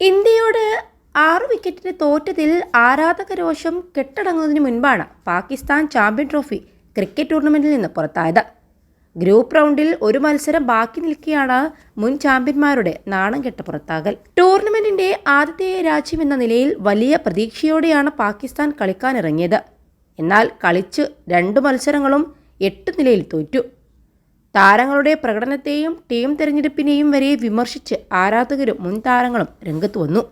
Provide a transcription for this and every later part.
ഇന്ത്യയോട് ആറ് വിക്കറ്റിന് തോറ്റതിൽ ആരാധക രോഷം കെട്ടടങ്ങുന്നതിന് മുൻപാണ് പാകിസ്ഥാൻ ചാമ്പ്യൻ ട്രോഫി ക്രിക്കറ്റ് ടൂർണമെന്റിൽ നിന്ന് പുറത്തായത്. ഗ്രൂപ്പ് റൗണ്ടിൽ ഒരു മത്സരം ബാക്കി നിൽക്കെയാണ് മുൻ ചാമ്പ്യന്മാരുടെ നാണം കെട്ട പുറത്താകൽ. ടൂർണമെന്റിന്റെ ആദ്യത്തെ രാജ്യം എന്ന നിലയിൽ വലിയ പ്രതീക്ഷയോടെയാണ് പാകിസ്ഥാൻ കളിക്കാനിറങ്ങിയത്. എന്നാൽ കളിച്ച് രണ്ട് മത്സരങ്ങളും എട്ട് നിലയിൽ തോറ്റു. താരങ്ങളുടെ പ്രകടനത്തെയും ടീം തിരഞ്ഞെടുപ്പിനെയും വരെ വിമർശിച്ച് ആരാധകരും മുൻ താരങ്ങളും രംഗത്ത് വന്നു.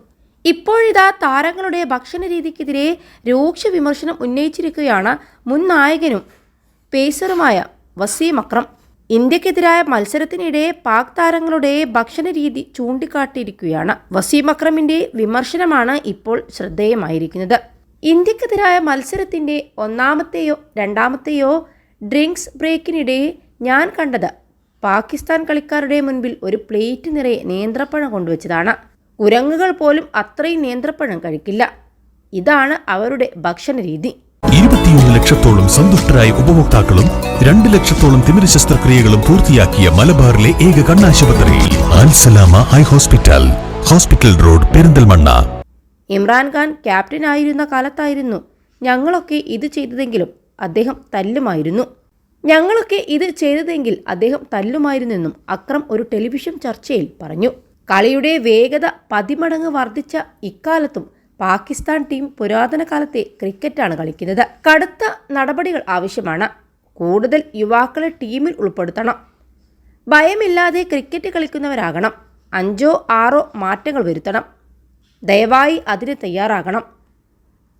ഇപ്പോഴിതാ താരങ്ങളുടെ ഭക്ഷണ രീതിക്കെതിരെ രൂക്ഷ വിമർശനം ഉന്നയിച്ചിരിക്കുകയാണ് മുൻ നായകനും പേസറുമായ വസീം അക്രം. ഇന്ത്യക്കെതിരായ മത്സരത്തിനിടെ പാക് താരങ്ങളുടെ ഭക്ഷണ രീതി ചൂണ്ടിക്കാട്ടിയിരിക്കുകയാണ്. വസീം അക്രമിന്റെ വിമർശനമാണ് ഇപ്പോൾ ശ്രദ്ധേയമായിരിക്കുന്നത്. ഇന്ത്യക്കെതിരായ മത്സരത്തിന്റെ ഒന്നാമത്തെയോ രണ്ടാമത്തെയോ ഡ്രിങ്ക്സ് ബ്രേക്കിനിടെ ഞാൻ കണ്ടത് പാകിസ്ഥാൻ കളിക്കാരുടെ മുൻപിൽ ഒരു പ്ലേറ്റ് നിറയെ നേന്ത്രപ്പഴം കൊണ്ടുവച്ചതാണ്. കുരങ്ങുകൾ പോലും അത്രയും നേന്ത്രപ്പഴം കഴിക്കില്ല. ഇതാണ് അവരുടെ ഭക്ഷണ രീതി ഇരുപത്തിയൊന്ന് ലക്ഷത്തോളം സന്തുഷ്ടരായ ഉപഭോക്താക്കളും രണ്ട് ലക്ഷത്തോളം തിമിര ശസ്ത്രക്രിയകളും പൂർത്തിയാക്കിയ മലബാറിലെ ഏക കണ്ണാശുപത്രി Alsalama high hospital hospital road Perinthalmanna. Imran Khan ക്യാപ്റ്റനായിരുന്ന കാലത്തായിരുന്നു ഞങ്ങളൊക്കെ ഇത് ചെയ്തതെങ്കിലും അദ്ദേഹം തല്ലുമായിരുന്നു. ഞങ്ങളൊക്കെ ഇത് ചെയ്തതെങ്കിൽ അദ്ദേഹം തല്ലുമായിരുന്നെന്നും അക്രം ഒരു ടെലിവിഷൻ ചർച്ചയിൽ പറഞ്ഞു. കളിയുടെ വേഗത പതിമടങ്ങ് വർദ്ധിച്ച ഇക്കാലത്തും പാകിസ്ഥാൻ ടീം പുരാതന കാലത്തെ ക്രിക്കറ്റാണ് കളിക്കുന്നത്. കടുത്ത നടപടികൾ ആവശ്യമാണ്. കൂടുതൽ യുവാക്കളെ ടീമിൽ ഉൾപ്പെടുത്തണം. ഭയമില്ലാതെ ക്രിക്കറ്റ് കളിക്കുന്നവരാകണം. അഞ്ചോ ആറോ മാറ്റങ്ങൾ വരുത്തണം. ദയവായി അതിന് തയ്യാറാകണം.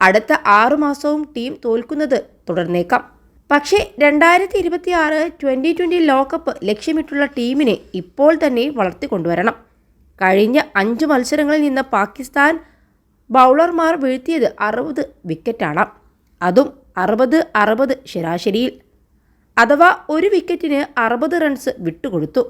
അടുത്ത ആറു മാസവും ടീം തോൽക്കുന്നത് തുടർന്നേക്കാം. പക്ഷേ രണ്ടായിരത്തി ഇരുപത്തി ആറ് ട്വന്റി ട്വന്റി ലോകകപ്പ് ലക്ഷ്യമിട്ടുള്ള ടീമിനെ ഇപ്പോൾ തന്നെ വളർത്തിക്കൊണ്ടുവരണം കഴിഞ്ഞ അഞ്ച് മത്സരങ്ങളിൽ നിന്ന് പാകിസ്ഥാൻ ബൗളർമാർ വീഴ്ത്തിയത് അറുപത് വിക്കറ്റാണ്. അതും അറുപത് അറുപത് ശരാശരിയിൽ. അഥവാ ഒരു വിക്കറ്റിന് അറുപത് റൺസ് വിട്ടുകൊടുത്തു.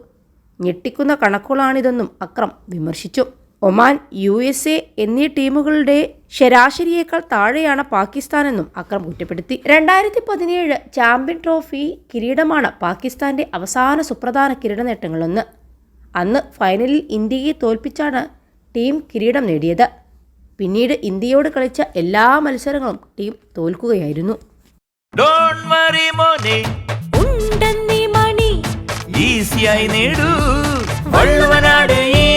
ഞെട്ടിക്കുന്ന കണക്കുകളാണിതെന്നും അക്രം വിമർശിച്ചു. ഒമാൻ യു എസ് എ എന്നീ ടീമുകളുടെ ശരാശരിയേക്കാൾ താഴെയാണ് പാകിസ്ഥാനെന്നും അക്രം കുറ്റപ്പെടുത്തി. രണ്ടായിരത്തി പതിനേഴ് ചാമ്പ്യൻ ട്രോഫി കിരീടമാണ് പാകിസ്ഥാന്റെ അവസാന സുപ്രധാന കിരീട നേട്ടങ്ങളൊന്ന് അന്ന് ഫൈനലിൽ ഇന്ത്യയെ തോൽപ്പിച്ചാണ് ടീം കിരീടം നേടിയത്. പിന്നീട് ഇന്ത്യയോട് കളിച്ച എല്ലാ മത്സരങ്ങളും ടീം തോൽക്കുകയായിരുന്നു. ഡോണ്ട് വറി മോനെ. ഉണ്ടെന്നീ മണി. ഈസിയായി നേടൂ.